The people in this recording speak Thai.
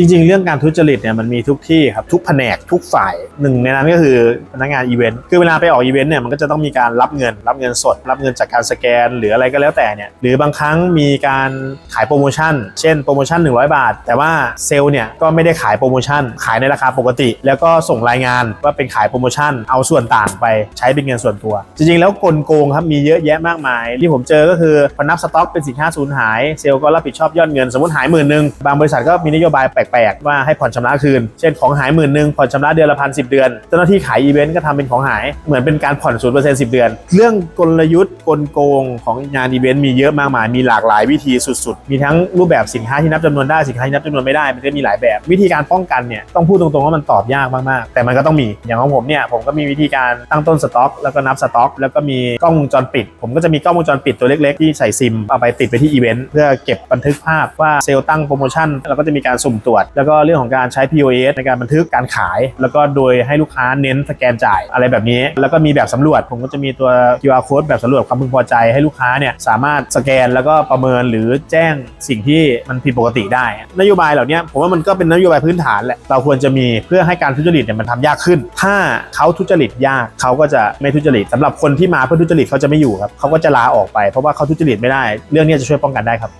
จริง ๆ เรื่องการทุจริตเนี่ยมันมีทุกที่ครับทุกแผนกทุกฝ่ายหนึ่งในนั้นก็คือพนักงานอีเวนต์คือเวลาไปออกอีเวนต์เนี่ยมันก็จะต้องมีการรับเงิน รับเงินสด รับเงินจากการสแกน หรืออะไรก็แล้วแต่เนี่ยหรือบางครั้งมีการขายโปรโมชั่น เช่นโปรโมชั่น 100 บาท แต่ว่าเซลล์เนี่ยก็ไม่ได้ขายโปรโมชั่น ขายในราคาปกติ แล้วก็ส่งรายงานว่าเป็นขายโปรโมชั่น เอาส่วนต่างไปใช้เป็นเงินส่วนตัว จริงๆ แล้วกลโกงครับมีเยอะแยะมากมาย ที่ผมเจอก็คือพอนับสต็อกเป็นสินค้าสูญหายเซลล์ก็รับผิดชอบยอดเงินสมมติหายหมื่นหนึ่งบางบริษัทก็มีนโยบายแปลกๆ ว่าให้ผ่อนชำระคืน เช่นของหายหมื่นหนึ่งผ่อนชำระเดือนละพันสิเดือน เจ้าหน้าที่ขายอีเวนต์ก็ทำเป็นของหายเหมือนเป็นการผ่อนศูนย์เปอร์เซ็นต์สิเดือน เรื่องกลยุทธ์กลโกงของงานอีเวนต์มีเยอะมากมายมีหลากหลายวิธีสุดๆ มีทั้งรูปแบบสินค้าที่นับจำนวนได้สินค้าที่นับจำนวนไม่ได้มันก็มีหลายแบบ วิธีการป้องกันเนี่ยต้องพูดตรงๆว่ามันตอบยากมากๆ แต่มันก็ต้องมีอย่างของผมเนี่ยผมก็มีวิธีการตั้งต้นสต็อก แล้วก็นับสต็อก แล้วก็มีกล้องวงจรปิด ผมก็จะมีกล้องวงจรปิดตัวเล็กๆที่ใส่ซิมเอาไปติดไปที่อีเวนต์เพื่อเก็บบันทึกภาพว่าเซลล์ตั้งโปรโมชั่นแล้วก็จะมีการสุ่มตรวจแล้วก็เรื่องของการใช้ POS ในการบันทึกการขาย แล้วก็โดยให้ลูกค้าเน้นสแกนจ่ายอะไรแบบนี้ แล้วก็มีแบบสำรวจผมก็จะมีตัว QR code แบบสำรวจความพึงพอใจให้ลูกค้าเนี่ยสามารถสแกนแล้วก็ประเมินหรือแจ้งสิ่งที่มันผิดปกติได้ นโยบายเหล่านี้ผมว่ามันก็เป็นนโยบายพื้นฐานแหละเราควรจะมีเพื่อให้การทุจริตเนี่ยมันทำยากขึ้น ถ้าเขาทุจริตยากเขาก็จะไม่ทุจริตสำหรับคนที่มาเพื่อทุจริตเขาจะไม่อยู่ครับเขาก็จะลาออกไปเพราะว่าเขาทุจริตไม่ได้ เรื่องนี้จะช่วยป้องกันได้ครับ